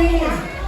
Palmeiras.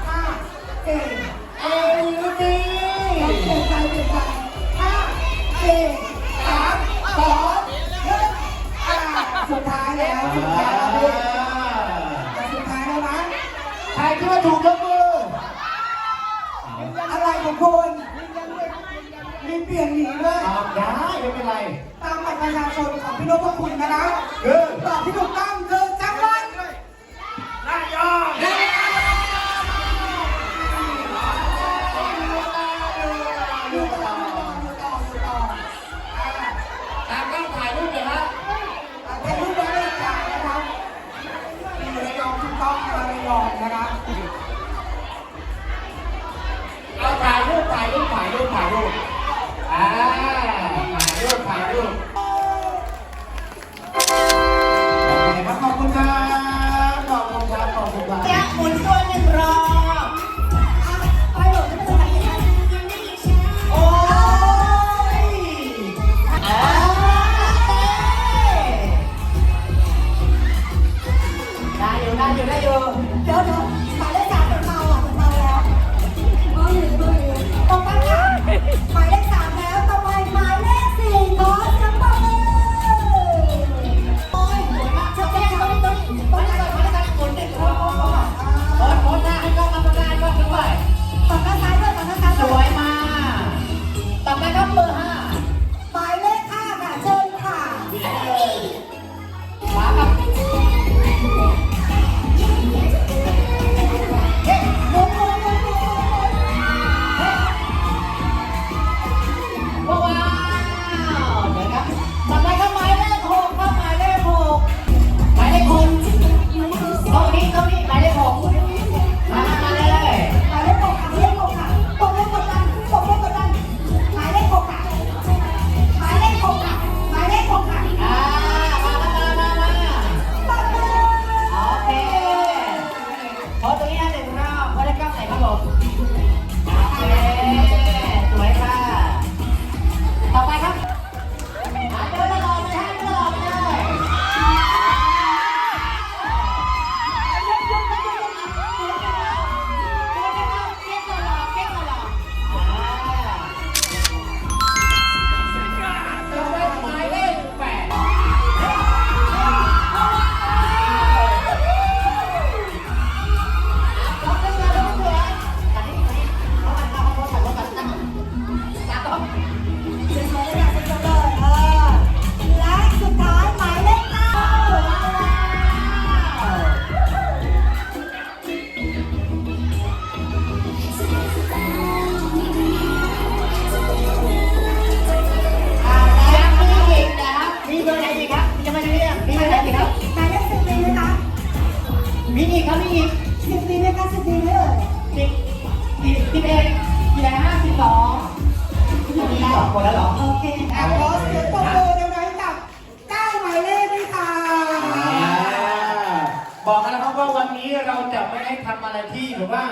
บอกกันแล้วครับว่าวันนี้เราจะไม่ให้ทำอะไรที่หรือว่า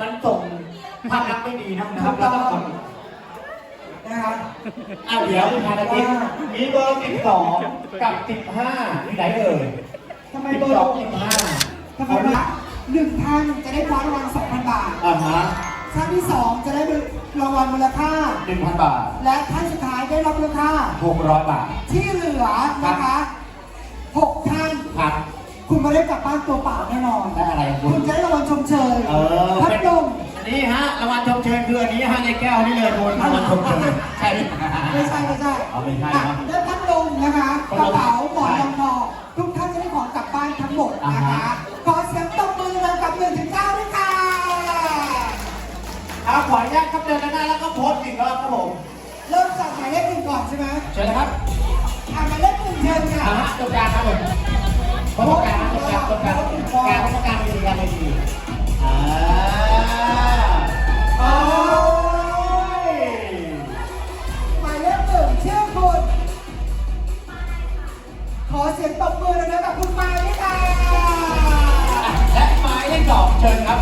มันส่งภาพลักษณ์ไม่ดีนะครับเล้องขนะคะอาเดี๋ยวนาทิตย์มีเบอร์สิบสองกับสิดห้าที่ไหนเอ่ยทำไมเบอร์สองสิบห้าทำไมวะหนึ่งท่านจะได้คว้ารางวัลสองพันบาทอ่าฮะท่านที่สองจะได้รางวัลมูลค่าหนึ่งพันบาท และท่านสุดท้ายได้รับมูลค่าหกร้อยบาท ที่เหลือนะคะหกท่านครับ คุณมาเล่นกลับบ้านตัวเปล่าแน่นอน ได้อะไรครับคุคุณณ ใช้รางวัลชมเชยเออ พัดลมนี่ฮะรางวัลชมเชยคืออันนี้ฮะในแก้วนี่เลยคุณรางวัลชมเชยใช่ ไม่ใช่ไม่ใช่เอาไม่ใช่นะอะได้พัดลมนะคะกระเป๋าหมอนรองนอนทุกท่านจะได้ของกลับบ้านทั้งหมดนะคะขอเสียงตบมือเลยรับหนึ่งถึงเก้าด้วยค่ะ เอาขวานุญาตครับเดินหน้าแล้วก็โพสต์อีกรอบครับผมเริ่มจากหมายเลขหนึ่งก่อนใช่ไหมใชิญนะครับอะมาเลขหนึ่งเชิญค่ะ นะฮะตรงกลางครับผม โอ้เลขหนึ่งชื่อคุขอเสียงตบมือหน่อยนะกับคุณไม้ค่ะและหมายเลขสองเชิญครับ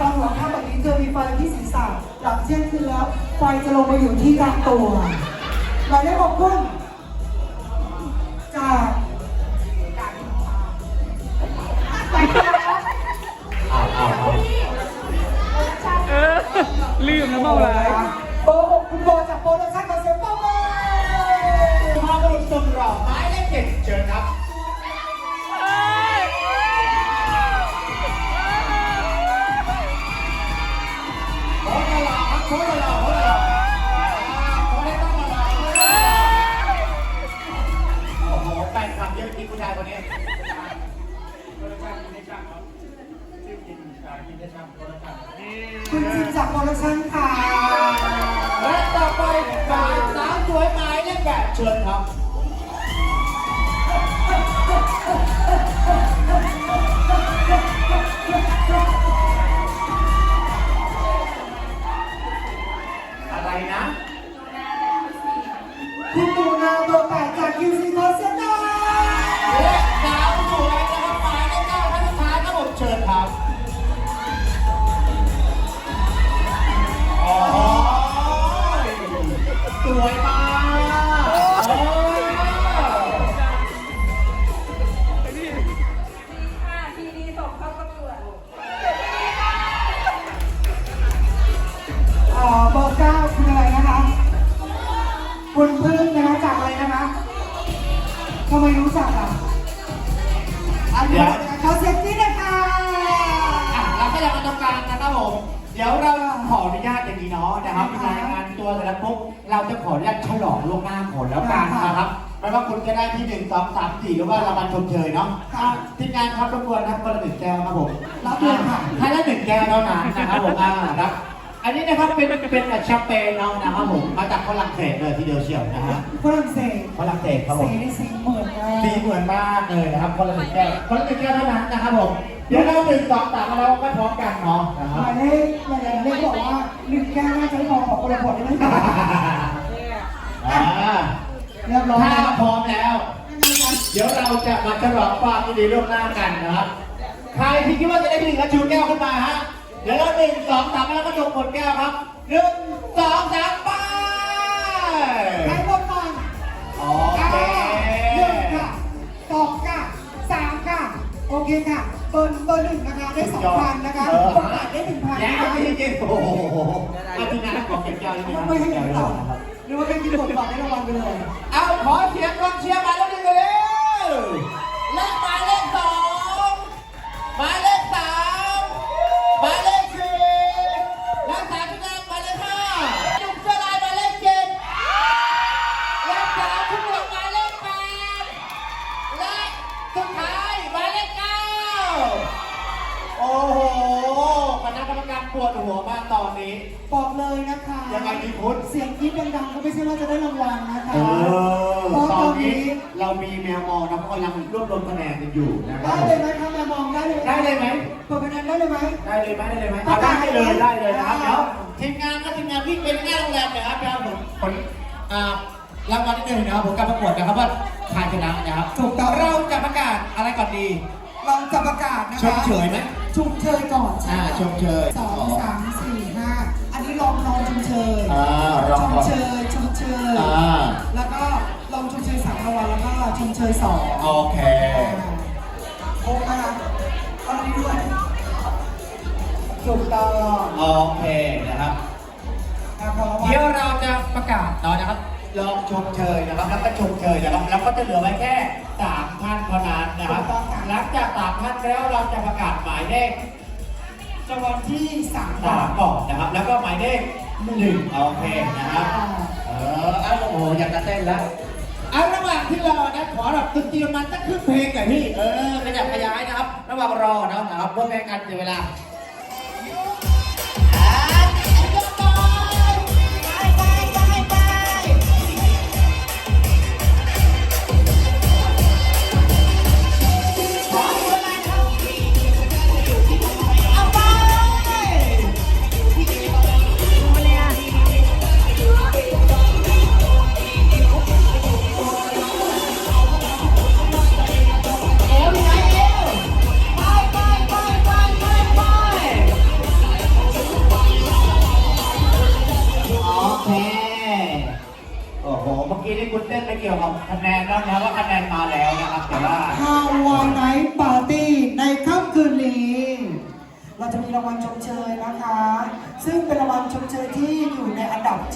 ตอนหัวค่ำแบบนี้จะมีไฟที่ศีรษะหลังเที่ยงคืนแล้ว ไฟจะลงมาอยู่ที่กลางตัวหมายเลขหกคุณจากอ้าวอ้าวอ้าวลืมแล้วเมาอะไรเบอร์หกคุณโบจากโปรดักชั่นขอเสียงปรบมือพาบุรุษสุดหล่อหมายเลขเจ็ดเชิญครับ คุณจิมจากโปรดักชั่นค่ะ และต่อไปสาวสาวสวยหมายเลขแปดเชิญครับ เป็นเป็นแชมเปญเนานะครับผมมาจากฝรั่งเศสเลยทีเดียวเชียวนะฮะฝรั่งเศสฝรั่งเศสครับผสีมนี่สีเหมือนกันสีเหมือนมากเลยนะครับคนละหนึ่งแก้วคนละหนึ่งแก้วเท่านั้นนะครับผมเดี๋ยวเราหนึ่งสองสามมาแล้วก็พร้อมกันเนาะนะคหมายเลขหมายเลขบอกว่าหนึ่งแก้วน่าจะไม่พอของคนละขวดได้ไหมคะอ่าเรียบร้อยถ้าพร้อมแล้ว เดี๋ยวเราจะมาฉลองความยินดีล่วงหน้ากันนะครับใครที่คิดว่าจะได้หนึ่งก็ชูแก้วขึ้นมาฮะ เดี๋ยวเราหนึ่งสองสามแล้วก็ยกกดแก้วครับหนึ่งสองสามไปใครหมดก่อนโออ่าเคหนึ่งค่ะสองค่ะสามค่ะ โอเคค่ะ เบอร์เบอร์หนึ่งนะคะได้สองพันนะคะเออเบอร์แปดได้หนึ่งพันแล้นะวคะไม่จริงๆโอ้โหเอาทีมงานขอเก็บแก้วนิดนึงทำนะไมให้เก็บหนึ่แก้วงไว้ต่อก่อนนะครับหรือว่าเป็นที่กดบัตรได้รางวัลไปเลย เอาขอเสียงกองเชียร์หมายเลขหนึ่งเลยและ พุทธ เสียงกรี๊ดดังๆก็ไม่ใช่ว่าจะได้รางวัลนะคะเออ เพราะตตออนนนี้นี้เรามีแมวมองนะเพราะกำลังรวบรวมคะแนนกันอยู่นะครัได้บ เลยไหมคะแม่มองได้เลยได้เลยไหม เปิดคะแนนได้เลยไหม ได้เลยไหมได้เลยไหมประกาศได้เลยได้เลยนะครับอ่าเดี๋ยวทีมงานก็ทีมงานวิ่งเป็นหน้าโรงแรมเลยครับพี่ครับผมผลอ่ารางวัลที่หนึ่งนะครับผมการประกวดนะครับว่าใครชนะนะครับถูกต้อง เราจะประกาศอะไรก่อนดีเราจะประกาศนะคะชมเชยไหมชมเชยก่อนอ่าชมเชยสองสามสี่ ห้าอันนี้ลองลองชมเชยอ่ารอชมก่อนเชยชมเชยอ่า แล้วก็ลองชมเชยสามรางวัลแล้วก็ชมเชยสองโอเค ครบนะคะเอาอันนี้ด้วยถูกต้องโอเคนะครับ อะของรางวัเดี๋ยวลเราจะประกาศเนาะนะครับ ลองชมเชยนะครับ แล้วก็ชมเชยนะครับ แล้วก็จะเหลือไว้แค่สามท่านเท่านั้นนะครับ หลังจากสามท่านแล้วเราจะประกาศหมายเลข รางวัลที่สามสามก่อนนะครับ แล้วก็หมายเลขหนึ่งโอเคนะครับ เออเอาโอ้โหอยากจะเต้นแล้วเอาระหว่างที่รอนะขอแบบดนตรีมันสักครึ่งเพลงหน่อยพี่ เออขยับขยายนะครับ ระหว่างรอนะครับเพื่อไม่ให้การเสียเวลาอ่า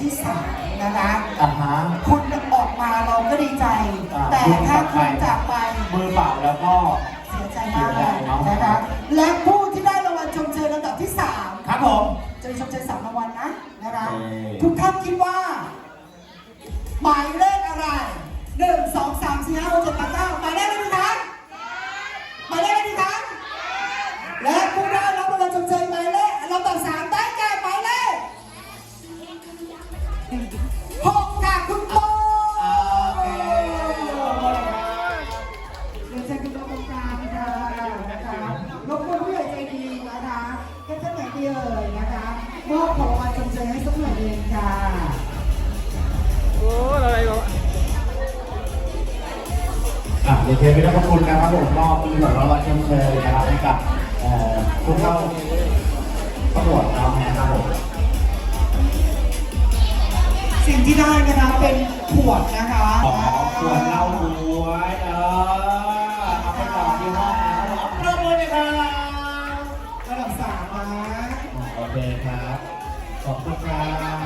ที่สามนะคะอ่าฮะ คุณออกมาเราก็ดีใจ อ่า แต่ถ้าคุณจากไปมือเปล่าแล้วก็ เสียใจมากเลยนะคะและผู้ที่ได้รางวัลชมเชยลำดับที่สามครับผม จะมีชมเชยสามรางวัลนะนะคะเอ่อทุกท่านคิดว่า หมายเลขอะไรหนึ่งสองสามสี่ห้าหกเจ็ดแปดเก้าห ดี๋ยวเชิญไปรับพระคุณนะครับผมมอบมีหน่วยรางวัลเชิญเชยนะครับให้กับเอ่อผู้เข้าประกวดเรานะครับผมสิ่งที่ได้นะคะเป็นขวดนะคะขอขวดเหล้าด้วยเออเอาไปต่อที่ห้องนะครับผมเอาประมือเลยครับระดับสามนะโอเคครับขอบคุณครับ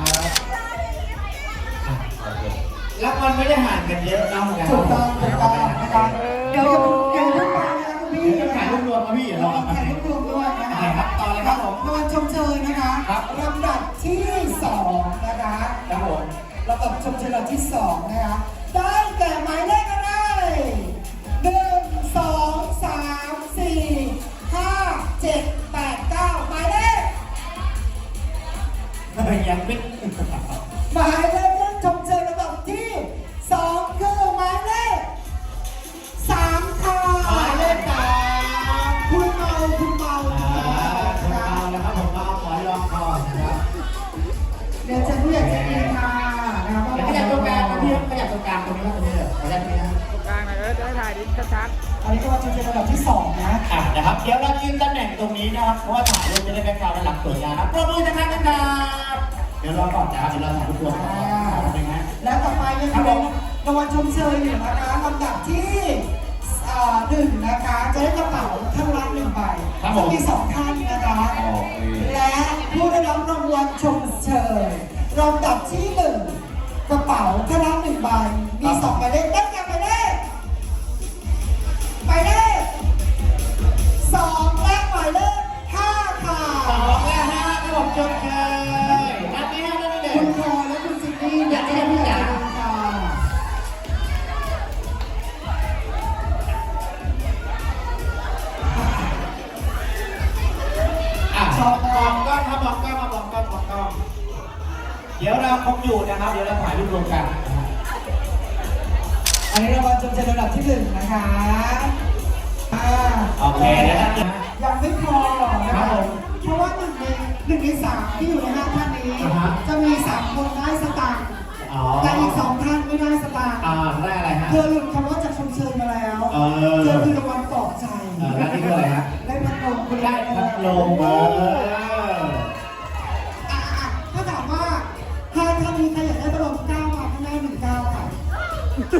แล้วมันไม่ได้ห่างกันเยอะนะถูกต้องถูกต้องนะคะเดี๋ยวเดี๋ยวทุกคนนะคะคุณพี่เดี๋ยวถ่ายรูปรวมมาพี่เดี๋ยวเราเราถ่ายรูปรวมด้วยนะคะได้ครับต่อเลยครับผมรางวัลชมเชยนะคะครับลำดับที่สองนะคะครับผมลำดับชมเชยลำดับที่สองนะคะได้แก่หมายเลขอะไรหนึ่งสองสามสี่ห้าเจ็ดแปดเก้าหมายเลขยังไม่หม ชัดอันนี้ก็ว่าชมเชยระดับที่สองนะ อะนะครับ เดี๋ยวเรายืนตำแหน่งตรงนี้นะครับ เพราะว่าถ่ายรูปจะได้แบ็คกราวด์ด้านหลังสวยงามนะปรบมือนะครับนะครับเดี๋ยวรอก่อนนะครับเดี๋ยวเราถ่ายรูปรวมก่อนนะครับนะแล้วต่อไปยังเป็นรางวัลชมเชยอยู่นะคะลำดับที่อ่าหนึ่งนะคะ จะได้กระเป๋าท่านละหนึ่งใบจะมีสองท่านนะคะ โอเคและผู้ได้รับรางวัลชมเชยลำดับที่หนึ่งกระเป๋าท่านละหนึ่งใบ มีสองหมายเลขได้แก่หมายเลขห มายเลขสองและหมายเลขห้าค่ะสองและห้าครับผมจบเลยนับไม่ห้านั่นเลยคุณพลอยและคุณซินดี้อยากให้ผู้ใหญ่ดูค่ะอะมองกล้องครับมองกล้องมามองกล้องมองกล้องเดี๋ยวเราคงอยู่นะครับ เดี๋ยวเราถ่ายรูปรวมกันนะฮะอั นนี้รางวัลชมเชยระดับที่หนึ่งนะคะอ่าโอเคนะครับ ยังไม่พอนะครัคะบผมเพราะว่าหนึ่งในหนึ่งในสามที่อยู่ในห้าท่านนี้ อ่าฮะ จะมีสามคนได้สตางค์อ๋อแต่อีกสองท่านไม่ได้สตางค์อ่าได้อะไรฮะ เธอหลุดคำว่าจากชมเชยมาแล้วเออเธอคือรางวัลปลอบใจเออแล้วนี่คืออะไรฮะ ได้พัดลมคุณได้พัดลมเออ อะอะถ้าถามว่าถ้าถ้ามีใครอยากได้พัดลม อ้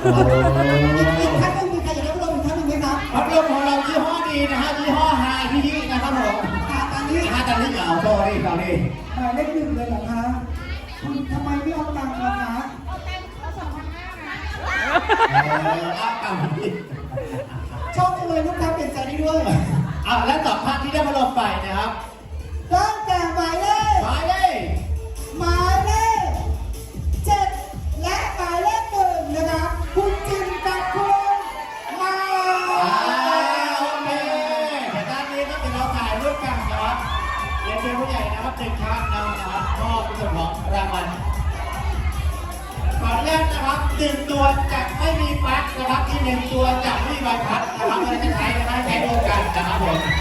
อีกอีกท่านหนึ่งมีใครอยากได้พัดลมอีกท่านหนึ่งไหมครับพัดลมของเรายี่ห้อดีนะฮะยี่ห้อไฮพี่ยี่นะครับผมอะตามนี่ถ้าจะนึกเอาโซ่ดิเราดิหมายเลขหนึ่งเลยเหรอคะคุณทำไมไม่เอาตังค์ล่ะคะเออเอาเอาดิชอบจังเลยลูกค้าเปลี่ยนใจได้ด้วยเอาและสองท่านที่ได้มาลงไปนะครับ ตั้ง ออนุญาตนะครับหนึ่งตัวจะไม่มีปลั๊กนะครับที่หนึ่งตัวจะไม่มีใบพัดนะครับเราจะใช้นะครับใช้ร่วมกันนะครับผม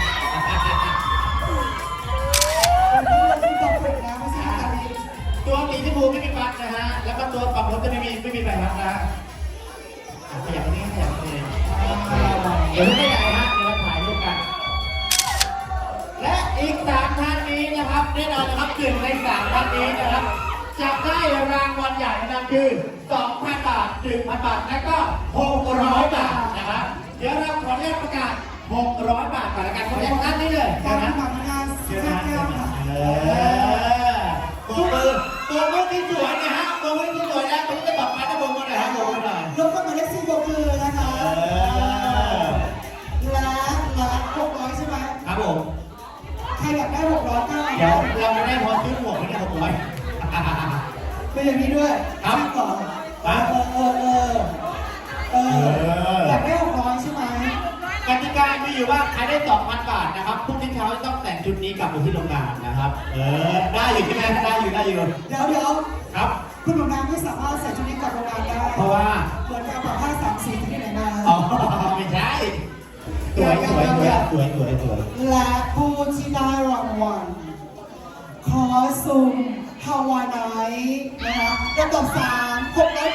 เป็นอย่างนี้ด้วยครับช่างก่อนครัเอบอเออเออเออเอออยากได้หกร้อยใช่ไหมกติกามีอยู่ว่าใครได้2,000บาทนะครับพรุ่งนี้เช้าต้องแต่งชุดนี้กลับไปที่โรงงานนะครับ เออ ได้อยู่ใช่ไหมได้อยู่ได้อยู่เดี๋ยวเดี๋ยวครับ คุณหนุ่มนางไม่สามารถใส่ชุดนี้กลับโรงงานได้ เพราะว่าเหมือนกับแบบผ้าสามสีที่ไหนมาอ๋อไม่ใช่สวยสวยสวยสวยสวยสวยและผู้ที่ได้รางวัลคอซุม ฮาวายไนท์นะคะลำดับสามหกร้อย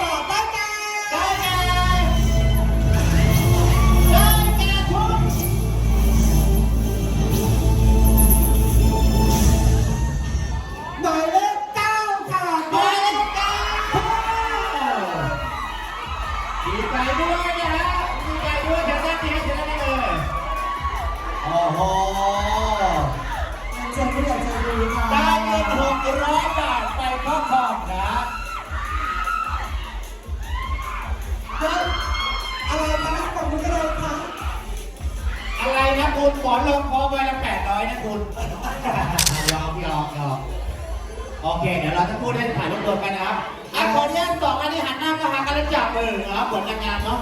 โอเค เดี๋ยวเราจะพูดให้ถ่ายรูปรวมกันนะครับอะขออนุญาตสองอันนี้หันหน้าก็หากันแล้วจับมือนะครับผลงานเนาะ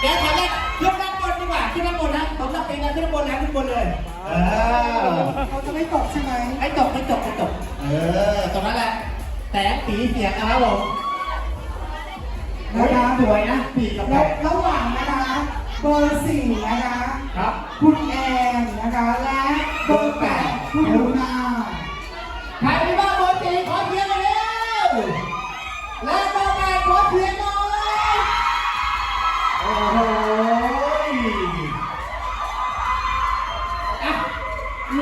เดี๋ยวขออนุญาตขึ้นด้านบนดีกว่าขึ้นด้านบนนะผมจะเป็นงานขึ้นด้านบนนะขึ้นบนเลย เออเขาจะไม่ตกใช่ไหมไม่ตกไม่ตกไม่ตก เออตรงนั้นแหละ แต่สีเสียงนะครับผมนะคะสวยนะปีกกับแปแล้วดระหว่างนะคะเบอร์สี่นะคะ ครับ คุณแอนนะคะและเบอร์แปดคุณหนูนา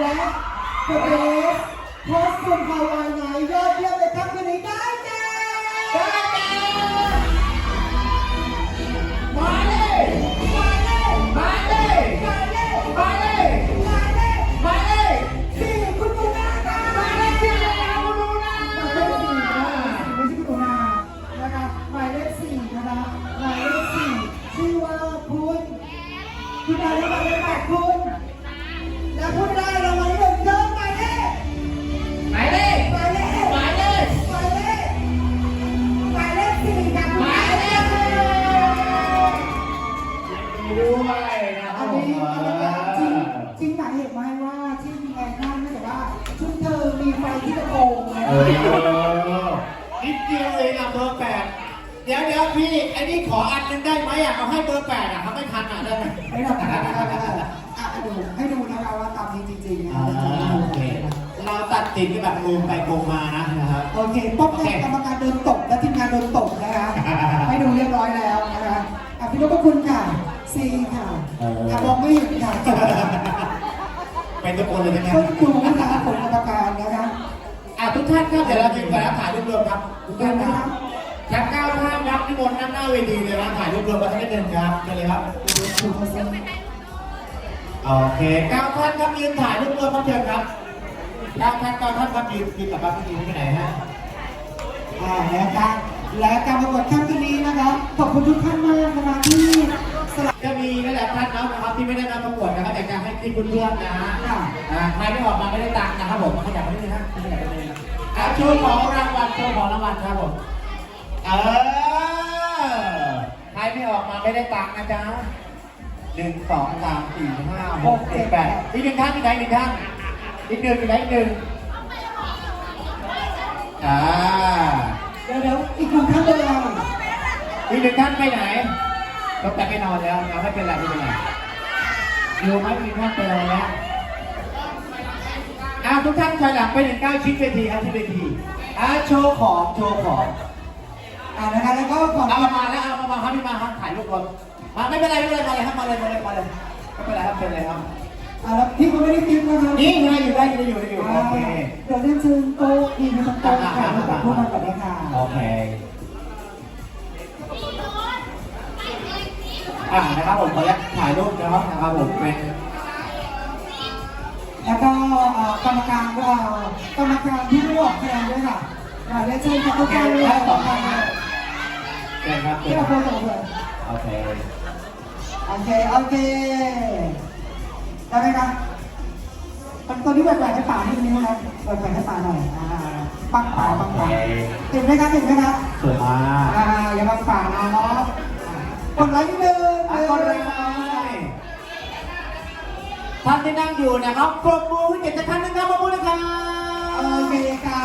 และเบอร์เอสโพสต์คุณภาวะไหนยอดเยี่ยมเลยครับคืนนี้ได้แก่ ดีจริงจริงหมายเหตุไหมว่าที่มีแอนนั่นไม่แต่ว่าชุดเธอมีไฟที่ตะโกงนะเออนิดเดียวเองอะเบอร์แปดเดี๋ยวเดี๋ยวพี่ไอ้นี่ขออันนึงได้ไหมอะเอาให้เบอร์แปดอะเขาไม่ทันอะได้ไหมไม่ทำอะไรไม่ทำอะไรอะดูให้ดูนะคะว่าตามนี้จริงๆนะโอเคเราตัดสินกันแบบโกงไปโกงมานะนะครับโอเคป๊อบแรกกรรมการโดนตกและทีมงานโดนตกนะคะให้ดูเรียบร้อยแล้วนะคะอะพี่นพคุณค่ะ ซีค่ะอะมองไม่เห็นค่ะจบเป็นทุกคนเลยใช่ไหมก็ดูนะคะผลกรรมการนะคะอะทุกท่านครับเดี๋ยวเราจะไปรับถ่ายรูปรวมครับทุกเดิท่านนนะคครัรับบจากเก้าท่านครับที่บนนั่งหน้าเวทีเลยนะถ่ายรูปรวมกันให้ได้เดินครับเชิญเลยครับดูเขาซิโอเคเก้าท่านครับยืนถ่ายรูปรวมครับเชิญครับเก้าท่านเก้าท่านครับยืนยืนกับบ้านพี่ยืนที่ไหนฮะอ่าและการและการประกวดครั้งนี้นะครับขอบคุณทุกท่านมากนะคะที่ สละจะมีนั่นแหละท่านนะครับที่ไม่ได้มาประกวดนะครับอยากจะให้ที่เพื่อนๆนะค่ะอ่าใครไม่ออกมาไม่ได้ตังค์นะครับผมขยับไปนิดนึงนะขยับไปนิดนึงอ่าโชว์ของรางวัลโชว์ของรางวัลครับผมเออใครไม่ออกมาไม่ได้ตังค์นะจ๊ะหนึ่งสองสามสี่ห้าหกเจ็ดแปดอีกหนึ่งท่านอีกไหนอีกหนึ่งท่านอีกหนึ่งอีกไหนอีกหนึ่งอ่าเดี๋ยวเดี๋ยวอีกหนึ่งท่านเลยอีกหนึ่งท่านไปไหน ต้องแต่ไปนอนแล้วนะไม่เป็นไรไม่เป็นไรอยู่ไหมอีกท่านไปนอนแล้วอ่าทุกท่านถอยหลังไปหนึ่งเก้าชิ้นเวทีครับที่เวทีอ่าโชว์ของโชว์ของอ่านะคะแล้วก็ก่อนเอามาแล้วเอามามาครับพี่มาครับถ่ายรูปรวมมาไม่เป็นไรไม่เป็นไรมาเลยครับมาเลยมาเลยมาเลยไม่เป็นไรครับเป็นเลยครับอ่าแล้วพี่เขาไม่ได้คิดนะคะนี่ไงอยู่ได้อยู่ได้อยู่ได้อยู่อ่าโอเคเดี๋ยวเรียนเชิญโต๊ะอีกหนึ่งโต๊ะค่ะกับผู้มาก่อนเลยค่ะโอเค อ่านะครับผมขออนุญาตถ่ายรูปนะครับนะครับผมเป็นแล้วก็เอ่อกรรมการก็เอ่อกรรมการที่ร่วมคะแนนด้วยค่ะอ่าเรียนเชิญค่ะทุกานเลยขอบคุณค่ะเชิญครับเชิที่ญเราคโพรับสต์เลยโอเคโอเคโอเคได้ไหมครับมันนี้แหวกๆให้ป่านิดนึงนะครับแหวกๆให้ป่าหน่อยอ่าปังป่าปังป่าถึงไหมครับถึงไหมครับสวยมาก อ่าอย่าบังป่านะเนาะ กดไลค์นิดนึงอะกดเลยท่านที่นั่งอยู่นะครับปรบมือให้เกียรติท่านนะครับปรบมือนะครับโอเคค่ะ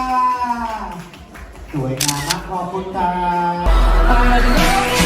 สวยงามมากขอบคุณครับ